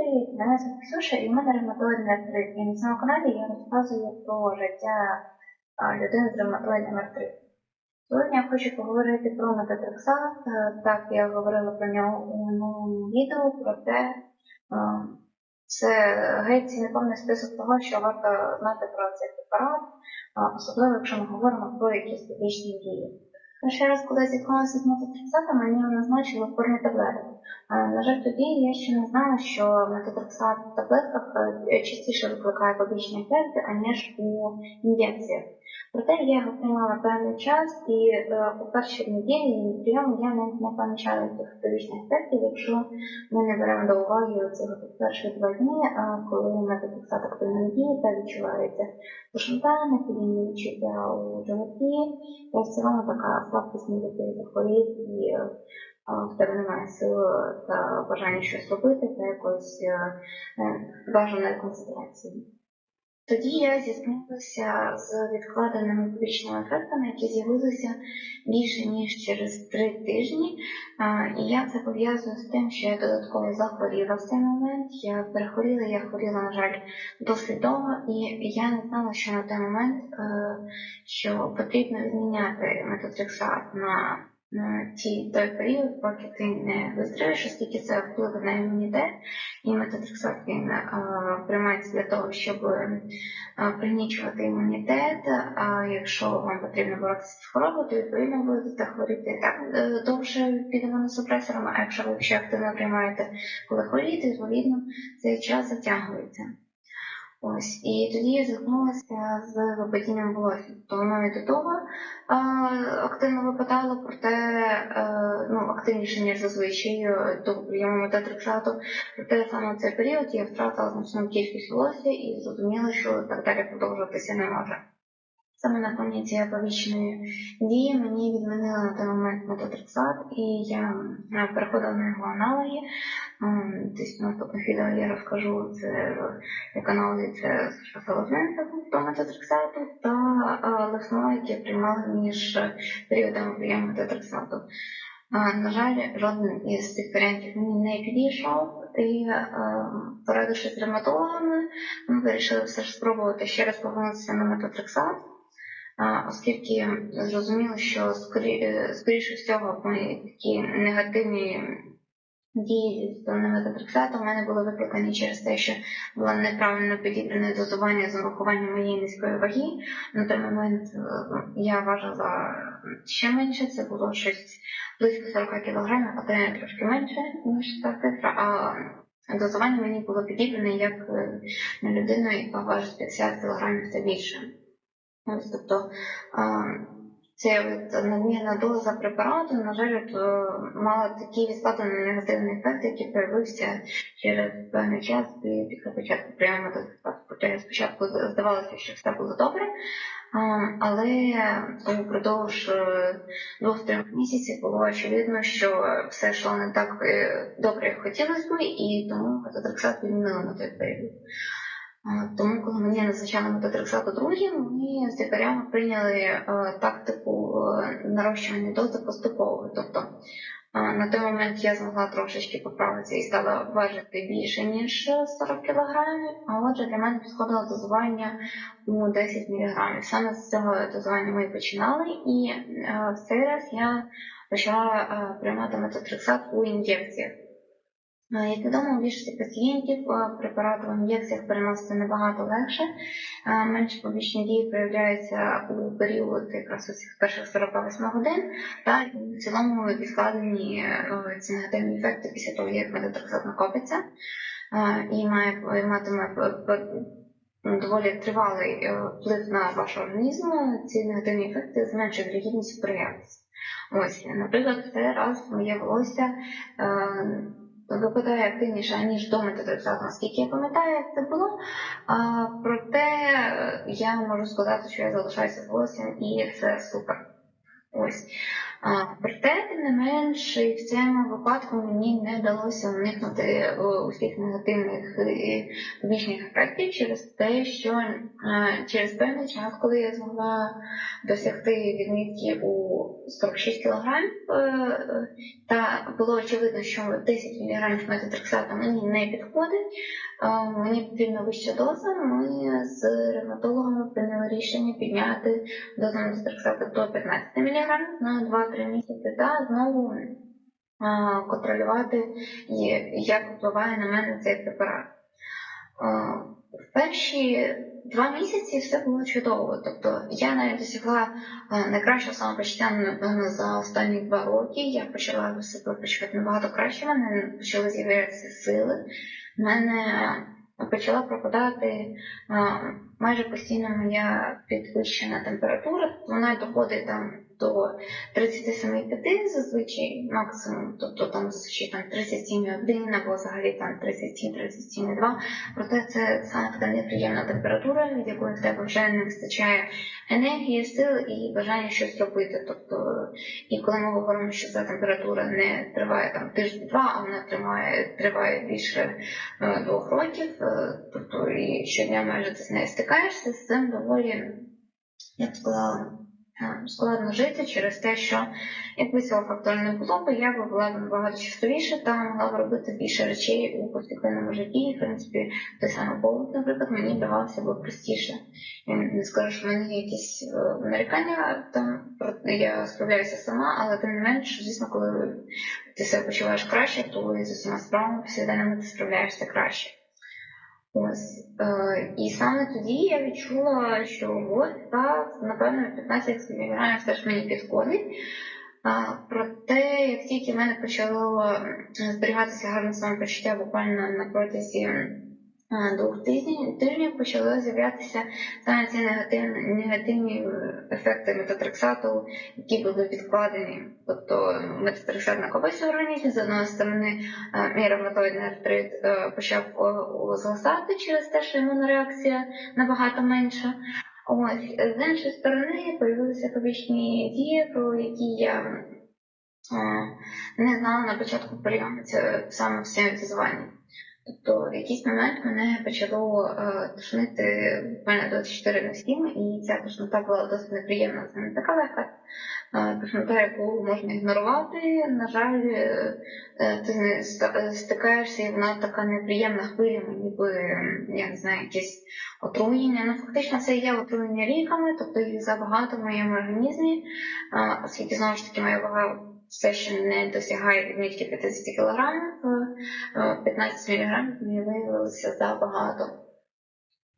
привіт! Мене звати Ксюша і в мене ревматоїдний артрит. І на цьому каналі я розказую про життя людини з ревматоїдним артритом. Сьогодні я хочу поговорити про метатрексат. Е, Так, я говорила про нього у минулому відео, проте е, це геть неповний список того, що варто знати про цей препарат, особливо якщо ми говоримо про якісь побічні дії. Перший раз, коли я зіткнулася з метатрексатом, мені назначили в формі таблеток. На жаль, тоді я ще не знала, що метатрексат в таблетках е, частіше викликає побічні ефекти, аніж у ін'єкціях. Проте я його приймала певний час, і е, у першій неділі прийому я не, не помічала цих побічних ефектів, якщо ми не беремо до уваги цих перші два дні, а коли метатрексат активно діє та відчувається пошантане, підійні відчуття у животі, та в така слабкість ніби захворіти і е, в тебе немає сил та бажання щось робити та якоїсь е, е, бажаної концентрації. Тоді я зіткнулася з відкладеними побічними ефектами, які з'явилися більше ніж через три тижні. І я це пов'язую з тим, що я додатково захворіла в цей момент. Я перехворіла, я хворіла, на жаль, досить довго, і я не знала, що на той момент, що потрібно відміняти метотрексат на на ті той період, поки ти не виздоровієш, оскільки це вплив на імунітет, і метотрексат він е, приймається для того, щоб е, пригнічувати імунітет. А якщо вам потрібно боротися з хворобою, то відповідно будете хворіти так е, довше під імуносупресором, а якщо ви ще активно приймаєте, коли хворієте, відповідно цей час затягується. Ось, і тоді я зіткнулася з випадінням волосся. То воно і до того а, активно випадало, проте а, ну, активніше, ніж зазвичай до прийому метатрексату. Проте саме цей період я втратила значну кількість волосся і зрозуміла, що так далі продовжуватися не може. Саме на фоні цієї повічної дії мені відмінили на той момент метатрексат, і я переходила на його аналоги. Десь в наступних відео я розкажу це як аналоги це шофелозин до метатрексату та лесного, яке приймали між періодами прийому метатрексату. На жаль, жоден із цих варіантів мені не підійшов, і порадившись з ревматологами, ми вирішили все ж спробувати ще раз повернутися на метатрексат оскільки зрозуміло, що скоріше всього мої такі негативні дії з метатрексату в мене були викликані через те, що було неправильно підібране дозування з урахуванням моєї низької ваги. На той момент е, я важила ще менше, це було щось близько 40 кг, а те трошки менше, ніж та цифра. А дозування мені було підібране як е, на людину, яка важить 50 кг та більше. Ось, тобто ця надмірна доза препарату, на жаль, мала такий відкладений негативний ефект, який проявився через певний час після початку прийому до спочатку здавалося, що все було добре, але упродовж е, двох-трьох місяців було очевидно, що все йшло не так е, добре, як хотілося б, і тому метотрексат відмінили на той період. Тому, коли мені назначали метотрексату другим, ми з лікарями прийняли е, тактику е, нарощування дози поступово. Тобто на той момент я змогла трошечки поправитися і стала важити більше, ніж 40 кг, а отже для мене підходило дозування у 10 мг. Саме з цього дозування ми починали, і е, в цей раз я почала приймати метотрексат у ін'єкціях. Як відомо, у більшості пацієнтів препарати в ін'єкціях переносити набагато легше, менше побічні дії проявляються у період якраз цих перших 48 годин, та в цілому відкладені е, ці негативні ефекти після того, як метатрексат накопиться і має матиме доволі тривалий е, вплив на ваш організм, ці негативні ефекти зменшують вірогідність проявитися. Ось, наприклад, в цей раз моє волосся. Е, випадає активніше, ніж до метатрексату, наскільки я пам'ятаю, як це було. А, Проте я можу сказати, що я залишаюся з волоссям і це супер. Ось. Проте, тим не менш, і в цьому випадку мені не вдалося уникнути е, усіх негативних побічних ефектів через те, що е, через певний час, коли я змогла досягти відмітки у 46 кг, та було очевидно, що 10 мг метотрексату мені не підходить, е, мені потрібна вища доза. Ми з ревматологами прийняли рішення підняти дозу метотрексату до 15 мг на 2-3 місяці та знову е, контролювати, як впливає на мене цей препарат. В перші два місяці все було чудово. Тобто я навіть досягла найкращого самопочуття, напевно, за останні два роки. Я почала себе почувати набагато краще, в мене почали з'являтися сили. В мене почала пропадати майже постійно моя підвищена температура, вона доходить там до 37,5 зазвичай максимум, тобто там зазвичай там 37,1 або взагалі там 37-37,2. Проте це саме така неприємна температура, від якої в тебе вже не вистачає енергії, сил і бажання щось робити. Тобто, і коли ми говоримо, що ця температура не триває там тиждень-два, а вона триває триває більше е, двох років, е, тобто і щодня майже ти з нею стикаєшся, з цим доволі я б сказала складно жити через те, що якби цього фактору не було, б я б була набагато щасливіше та могла б робити більше речей у повсякденному житті. І, в принципі, той самий побут, наприклад, мені давався б простіше. Я не скажу, що в якісь е, нарікання, там я справляюся сама, але тим не менш, звісно, коли ти себе почуваєш краще, то і з усіма справами повсякденними ти справляєшся краще. Ось. Е, І саме тоді я відчула, що от так, напевно, 15 мг все ж мені підходить. Проте, як тільки в мене почало зберігатися гарне самопочуття буквально на протязі двох тижнів тижнів почали з'являтися саме ці негативні негативні ефекти метатрексату, які були відкладені. Тобто метатрексат накопився в організмі, з одної сторони, мій ревматоїдний артрит почав згасати через те, що імунна реакція набагато менша. Ось, з іншої сторони, з'явилися побічні дії, про які я не знала на початку прийому саме в символізуванні. Тобто в якийсь момент мене почало е, тошнити буквально 24 на 7, і ця тошнота була досить неприємна. Це не така легка е, тошнота, яку можна ігнорувати. На жаль, е, ти не стикаєшся, і вона така неприємна хвиля, ніби я не знаю, якесь отруєння. Ну, фактично, це є отруєння ліками, тобто їх забагато в моєму організмі, оскільки знову ж таки моя вага все ще не досягає відмітки 50 кг, 15 мг мені виявилося забагато.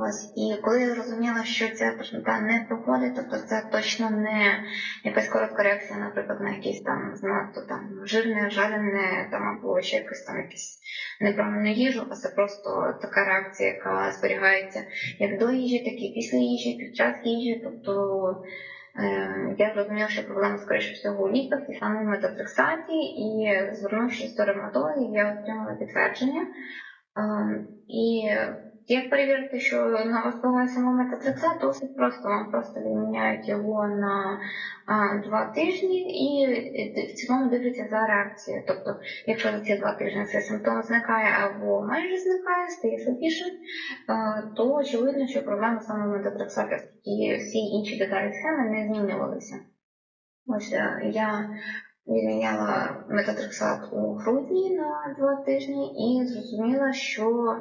Ось, і коли я зрозуміла, що ця тошнота не проходить, тобто це точно не якась коротка реакція, наприклад, на якийсь там занадто там жирне, жарене там або ще якось там якісь неправильну їжу, а це просто така реакція, яка зберігається як до їжі, так і після їжі, під час їжі. Тобто я зрозуміла, що проблема, скоріше всього, у ліках і саме в метатрексаті, і звернувшись до ревматологів, я отримала підтвердження. Е, і як перевірити, що на вас впливає досить просто вам просто відміняють його на а, два тижні і в цілому дивляться за реакцією. Тобто, якщо за ці два тижні цей симптом зникає або майже зникає, стає слабішим, то очевидно, що проблема саме метатрексату і всі інші деталі схеми не змінювалися. Ось е, я відміняла метатрексат у грудні на два тижні і зрозуміла, що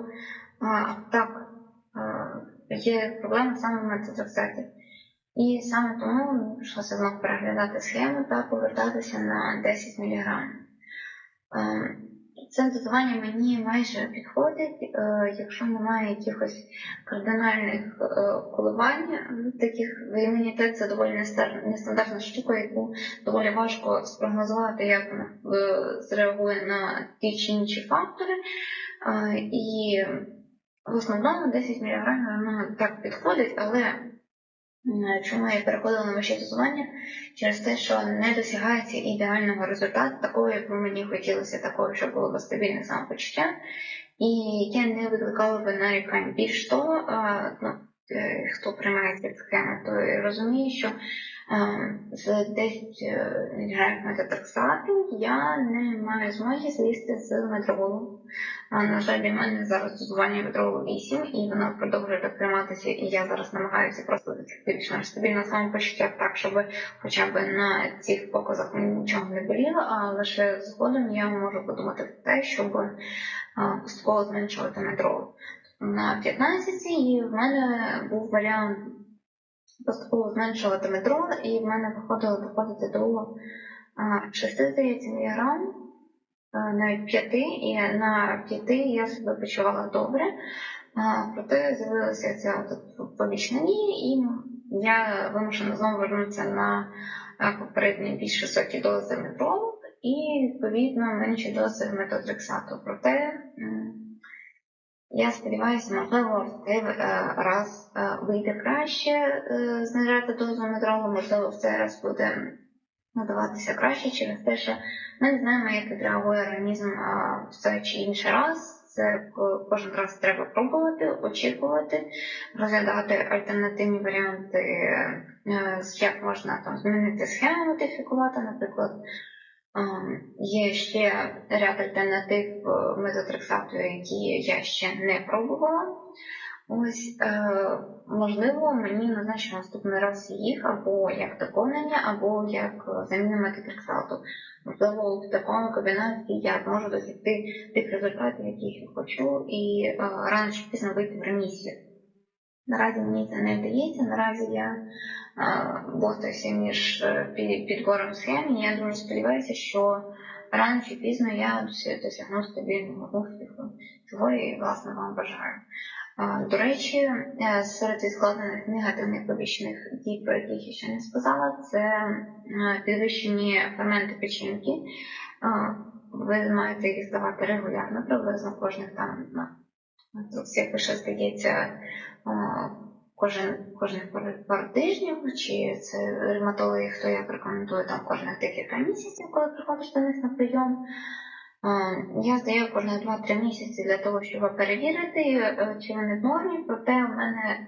Так, є проблема саме в метатрексаті. І саме тому прийшлося знову переглядати схему та повертатися на 10 мг. Це дозування мені майже підходить, е, якщо немає якихось кардинальних е, коливань, таких імунітет це доволі нестандартна штука, яку доволі важко спрогнозувати, як вона е, зреагує на ті чи інші фактори. І в основному 10 мг воно так підходить, але чому я переходила на вище дозування? Через те, що не досягається ідеального результату, такого, як мені хотілося, такого, щоб було б стабільне самопочуття, і я не викликала би нарікань. Більш того, ну, хто приймає ці схеми, той розуміє, що е, з 10 е, міліграмів метатрексату я не маю змоги злізти з метрового. На жаль, для мене зараз дозування метрового 8, і вона продовжує так і я зараз намагаюся просто більш-менш стабільного самопочуття так, щоб хоча б на цих показах нічого не боліло, а лише згодом я можу подумати про те, щоб поступово зменшувати метрову. На 15 і в мене був варіант поступово зменшувати метро, і в мене виходило доходити до а, 6 здається, міліграм, навіть 5, і на 5 я себе почувала добре. Проте з'явилася ця побічна дія, і я вимушена знову вернутися на попередні більш високі дози метро і відповідно менші дози метотрексату. Проте я сподіваюся, можливо, в цей е, раз е, вийде краще е, знижати дозу метролу, можливо, в цей раз буде надаватися краще через те, що ми не знаємо, як відреагує організм в той чи інший раз. Це кожен раз треба пробувати, очікувати, розглядати альтернативні варіанти, як можна там змінити схему, модифікувати, наприклад. Ем, Є ще ряд альтернатив е, мезотрексату, які я ще не пробувала. Ось, е, можливо, мені назначено наступний раз їх або як доповнення, або як заміна метотрексату. Можливо, в такому комбінації я зможу досягти тих результатів, яких я хочу, і е, рано чи пізно вийти в ремісію. Наразі мені це не вдається, наразі я бостаюся між під- підбором схем, і я дуже сподіваюся, що рано чи пізно я досягну стабільного успіху. Цього і власне вам бажаю. До речі, серед відкладених негативних побічних дій, про яких я ще не сказала, це підвищені ферменти печінки. Ви маєте їх здавати регулярно, приблизно кожних там всіх лише здається кожен кожних пару, тижнів, чи це ревматологи, хто як рекомендує там кожних декілька місяців, коли приходиш до них на прийом. Я здаю кожні 2-3 місяці для того, щоб перевірити, е, чи вони в нормі, проте у мене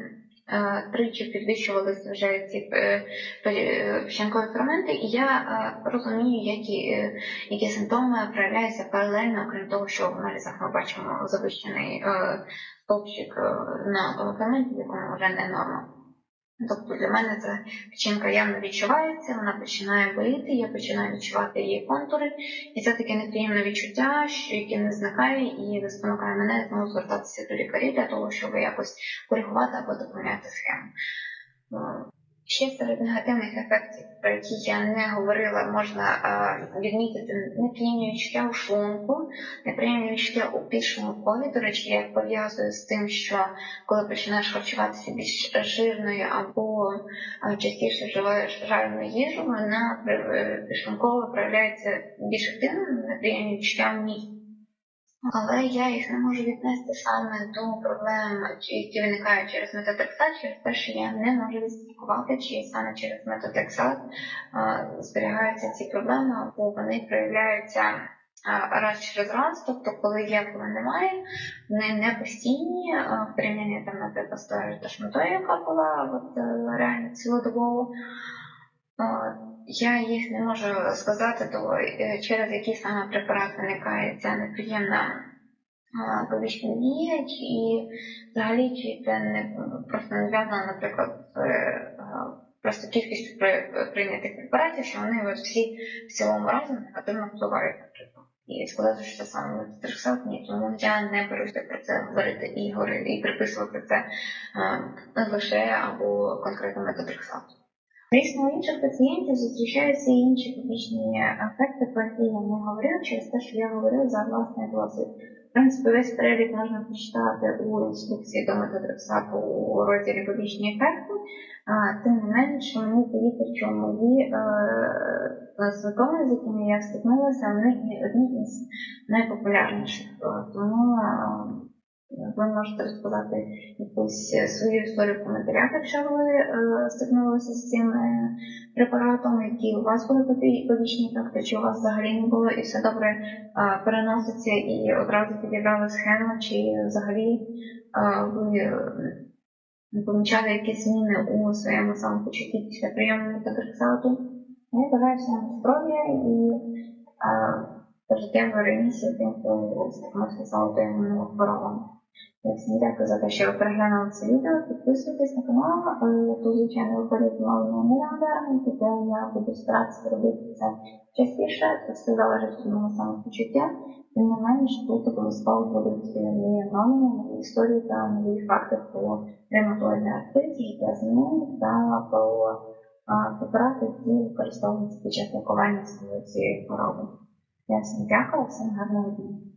тричі підвищувалися вже ці е, печінкові ферменти, і я е, розумію, які, е, які симптоми проявляються паралельно, окрім того, що в аналізах ми бачимо завищений е, стовпчик е, на ферменті, в якому вже не норма. Тобто для мене ця печінка явно відчувається, вона починає боліти, я починаю відчувати її контури, і це таке неприємне відчуття, що яке не зникає і спонукає мене знову звертатися до лікарів для того, щоб якось коригувати або доповняти схему. Ще серед негативних ефектів, про які я не говорила, можна е, відмітити неприємні відчуття у шлунку, неприємні відчуття у підшлункові. До речі, я пов'язую з тим, що коли починаєш харчуватися більш жирною або е, частіше вживаєш жарену їжу, вона е, проявляється більш активно, неприємні відчуття в місці. Але я їх не можу віднести саме до проблем, які виникають через метатрексат, через те, що я не можу відслідкувати, чи саме через метатрексат е, зберігаються ці проблеми, або вони проявляються е, раз через раз, тобто коли є, коли немає, вони не постійні е, в порівнянні там, наприклад, з тою тошнотою, яка була от, реально цілодобово. Я їх не можу сказати, то е, через які саме препарат виникає ця неприємна побічна дія, чи взагалі чи це не просто не зв'язано, наприклад, з е, просто кількістю прийнятих препаратів, що вони всі в цілому разом негативно впливають, наприклад. І сказати, що це саме метатрексат, ні, тому я не беруся про це говорити і говорити і приписувати це лише або конкретно метатрексату. Звісно, у інших пацієнтів зустрічаються і інші побічні ефекти, про які я не говорила, через те, що я говорила за власний досвід. В принципі, весь перелік можна прочитати у інструкції до метатрексату у розділі побічні ефекти. Тим не менше, мені здається, що мої е, симптоми, з якими я стикнулася, вони одні із найпопулярніших. Е, Тому е, ви можете розказати якусь е, свою історію в коментарях, якщо ви е, стикнулися з цим е, препаратом, які у вас були побі- побічні ефекти, чи у вас взагалі не було і все добре переноситься і одразу підібрали схему, чи взагалі ви помічали якісь зміни у своєму самопочутті після прийому метатрексату. Я бажаю всім здоров'я і а, пожиттєвої ремісії тим, хто стикнувся з аутоімунними хворобами. Всім дякую за те, що ви переглянули це відео. Підписуйтесь на канал. Е, Тут, звичайно, виходить мало не рада, тобто я буду старатися робити це частіше, це все залежить від мого самопочуття. Тим не менш, тут обов'язково будуть нові новини, нові історії та нові факти про ревматоїдний артрит, життя з ним та про препарати, які використовуються під час лікування цієї хвороби. Я всім дякую, всім гарного дня.